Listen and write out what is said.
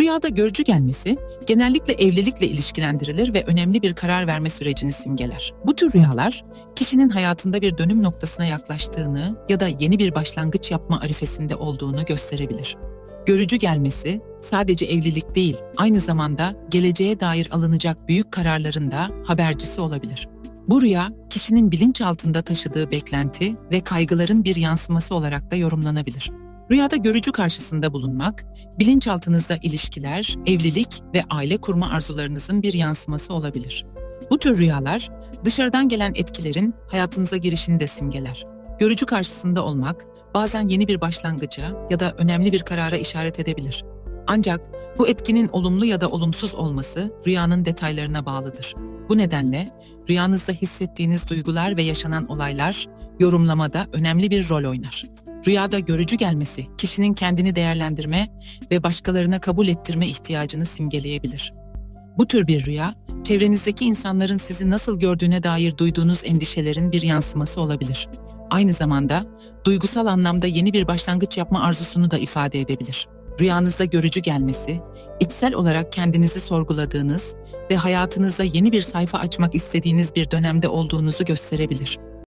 Rüyada görücü gelmesi genellikle evlilikle ilişkilendirilir ve önemli bir karar verme sürecini simgeler. Bu tür rüyalar kişinin hayatında bir dönüm noktasına yaklaştığını ya da yeni bir başlangıç yapma arifesinde olduğunu gösterebilir. Görücü gelmesi sadece evlilik değil, aynı zamanda geleceğe dair alınacak büyük kararların da habercisi olabilir. Bu rüya, kişinin bilinçaltında taşıdığı beklenti ve kaygıların bir yansıması olarak da yorumlanabilir. Rüyada görücü karşısında bulunmak, bilinçaltınızda ilişkiler, evlilik ve aile kurma arzularınızın bir yansıması olabilir. Bu tür rüyalar, dışarıdan gelen etkilerin hayatınıza girişini de simgeler. Görücü karşısında olmak, bazen yeni bir başlangıca ya da önemli bir karara işaret edebilir. Ancak bu etkinin olumlu ya da olumsuz olması rüyanın detaylarına bağlıdır. Bu nedenle rüyanızda hissettiğiniz duygular ve yaşanan olaylar yorumlamada önemli bir rol oynar. Rüyada görücü gelmesi kişinin kendini değerlendirme ve başkalarına kabul ettirme ihtiyacını simgeleyebilir. Bu tür bir rüya, çevrenizdeki insanların sizi nasıl gördüğüne dair duyduğunuz endişelerin bir yansıması olabilir. Aynı zamanda duygusal anlamda yeni bir başlangıç yapma arzusunu da ifade edebilir. Rüyanızda görücü gelmesi, içsel olarak kendinizi sorguladığınız ve hayatınızda yeni bir sayfa açmak istediğiniz bir dönemde olduğunuzu gösterebilir.